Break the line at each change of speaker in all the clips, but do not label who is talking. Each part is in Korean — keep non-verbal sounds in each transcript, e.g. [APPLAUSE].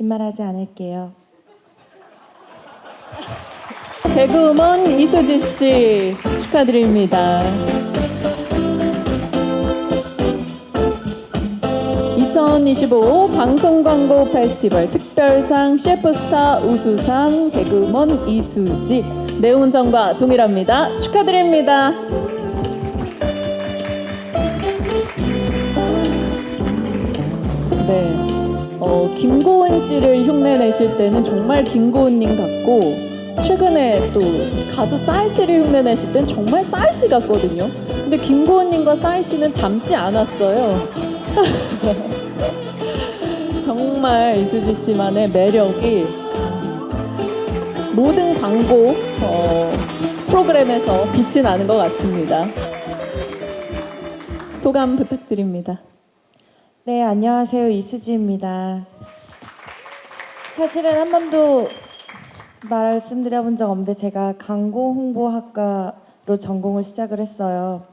긴 말하지 않을게요. [LAUGHS]
개그우먼 이수지 씨 축하드립니다. 2025 방송광고 페스티벌 특별상 셰프스타 우수상 개그우먼 이수지 내운정과 동일합니다. 축하드립니다. 네. 어, 김고은 씨를 흉내 내실 때는 정말 김고은님 같고 최근에 또 가수 싸이 씨를 흉내 내실 땐 정말 싸이 씨 같거든요. 근데 김고은님과 싸이 씨는 닮지 않았어요. [LAUGHS] 정말 이수지 씨만의 매력이 모든 광고 어, 프로그램에서 빛이 나는 것 같습니다. 소감 부탁드립니다.
네, 안녕하세요. 이수지입니다. 사실은 한 번도 말씀드려본 적 없는데 제가 광고 홍보학과로 전공을 시작을 했어요.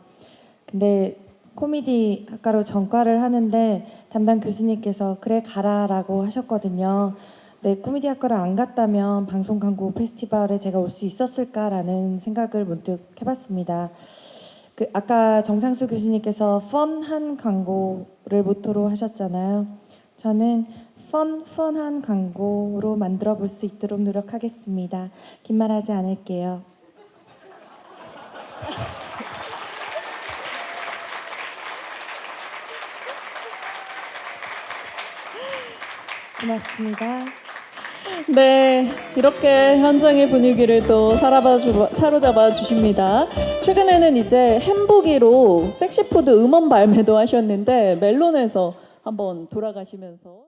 근데 코미디 학과로 전과를 하는데 담당 교수님께서 그래 가라라고 하셨거든요. 네, 코미디 학과를 안 갔다면 방송 광고 페스티벌에 제가 올 수 있었을까라는 생각을 문득 해봤습니다. 그 아까 정상수 교수님께서 펀한 광고를 모토로 하셨잖아요. 저는 펀 펀한 광고로 만들어 볼 수 있도록 노력하겠습니다. 긴 말하지 않을게요. [LAUGHS] 고맙습니다.
네, 이렇게 현장의 분위기를 또 사로잡아, 주, 사로잡아 주십니다. 최근에는 이제 햄부기로 섹시푸드 음원 발매도 하셨는데 멜론에서 한번 돌아가시면서